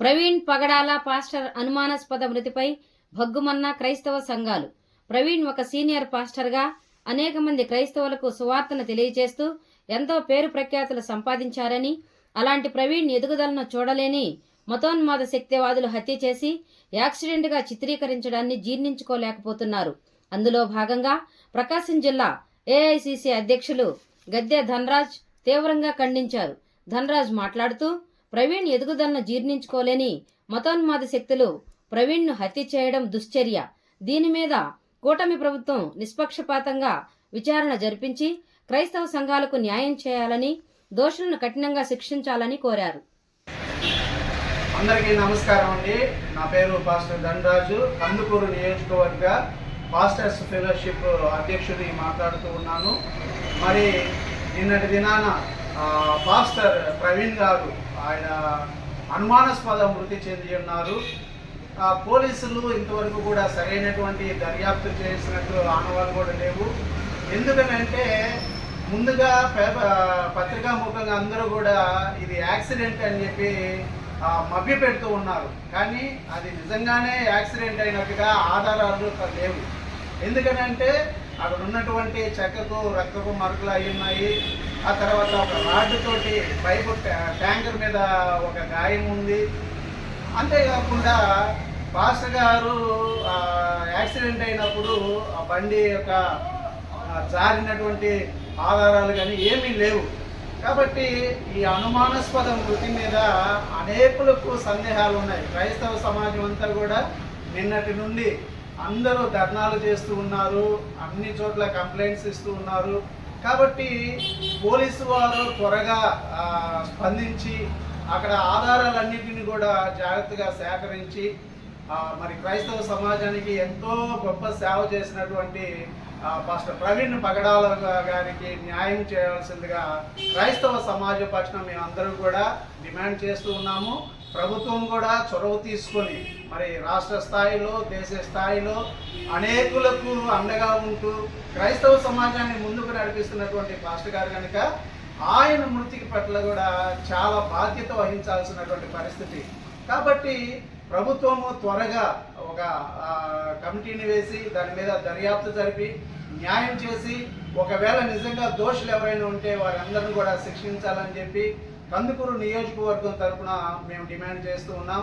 ప్రవీణ్ పగడాల pastor అనుమానాస్పద మృతిపై భగ్గుమన్న క్రైస్తవ సంఘాలు. ప్రవీణ్ ఒక సీనియర్ పాస్టర్గా అనేక మంది క్రైస్తవులకు సువార్తను తెలియజేస్తూ ఎంతో పేరు ప్రఖ్యాతులు సంపాదించారని అలాంటి ప్రవీణ్ ఎదుగుదలను చూడలేని మతోన్మాద శక్తివాదులు హత్య చేసి యాక్సిడెంట్గా చిత్రీకరించడాన్ని జీర్ణించుకోలేకపోతున్నారు. అందులో భాగంగా ప్రకాశం జిల్లా ఏఐసిసి అధ్యక్షులు గద్దె ధనరాజ్ తీవ్రంగా ఖండించారు. ధనరాజ్ మాట్లాడుతూ ప్రవీణ్ ఎదుగుదలను జీర్ణించుకోలేని మతోన్మాద శక్తులు ప్రవీణ్ను హత్య చేయడం దుశ్చర్య. దీని మీద కూటమి ప్రభుత్వం నిష్పక్షపాతంగా విచారణ జరిపించి క్రైస్తవ సంఘాలకు న్యాయం చేయాలని దోషులను కఠినంగా శిక్షించాలని కోరారు. అందరికీ నమస్కారం అండి. నా పేరు పాస్టర్ ధనరాజు. కందుకూరు నియోజకవర్గ పాస్టర్స్ ఫెలోషిప్ అధ్యక్షుడి మాట్లాడుతూ ఉన్నాను. మరి నిన్నటి దినాన పాస్టర్ ప్రవీణ్ గారు ఆయన అనుమానాస్పద మృతి చెంది ఉన్నారు. పోలీసులు ఇంతవరకు కూడా సరైనటువంటి దర్యాప్తు చేసినట్లు ఆనవాళ్ళు కూడా లేవు. ఎందుకనంటే ముందుగా పేపర్ పత్రికా ముఖంగా అందరూ కూడా ఇది యాక్సిడెంట్ అని చెప్పి మభ్య పెడుతూ ఉన్నారు. కానీ అది నిజంగానే యాక్సిడెంట్ అయినట్టుగా ఆధారాలు లేవు. ఎందుకనంటే అక్కడ ఉన్నటువంటి చెక్కకు రక్తపు మరకలు అయి ఉన్నాయి. ఆ తర్వాత ఒక రాడ్డుతోటి తోటి పైపు ట్యాంకర్ మీద ఒక గాయం ఉంది. అంతేకాకుండా పాస్టర్ గారు యాక్సిడెంట్ అయినప్పుడు ఆ బండి యొక్క జారినటువంటి ఆధారాలు కానీ ఏమీ లేవు. కాబట్టి ఈ అనుమానాస్పద మృతి మీద అనేకులకు సందేహాలు ఉన్నాయి. క్రైస్తవ సమాజం అంతా కూడా నిన్నటి నుండి అందరూ ధర్నాలు చేస్తూ ఉన్నారు అన్ని చోట్ల కంప్లైంట్స్ ఇస్తూ ఉన్నారు. కాబట్టి పోలీసు వారు త్వరగా స్పందించి అక్కడ ఆధారాలన్నింటినీ కూడా జాగ్రత్తగా సేకరించి మరి క్రైస్తవ సమాజానికి ఎంతో గొప్ప సేవ చేసినటువంటి పాస్టర్ ప్రవీణ్ పగడాల గారికి న్యాయం చేయాల్సిందిగా క్రైస్తవ సమాజ పక్షం మేమందరూ కూడా డిమాండ్ చేస్తూ ఉన్నాము. ప్రభుత్వం కూడా చొరవ తీసుకొని మరి రాష్ట్ర స్థాయిలో దేశ స్థాయిలో అనేకులకు అండగా ఉంటూ క్రైస్తవ సమాజాన్ని ముందుకు నడిపిస్తున్నటువంటి పాస్టర్ గారు కనుక ఆయన మృతికి పట్ల కూడా చాలా బాధ్యత వహించాల్సినటువంటి పరిస్థితి. కాబట్టి ప్రభుత్వము త్వరగా ఒక కమిటీని వేసి దాని మీద దర్యాప్తు జరిపి న్యాయం చేసి ఒకవేళ నిజంగా దోషులు ఎవరైనా ఉంటే వారందరిని కూడా శిక్షించాలని చెప్పి కందుకూరు నియోజకవర్గం తరపున మేము డిమాండ్ చేస్తూ ఉన్నాం.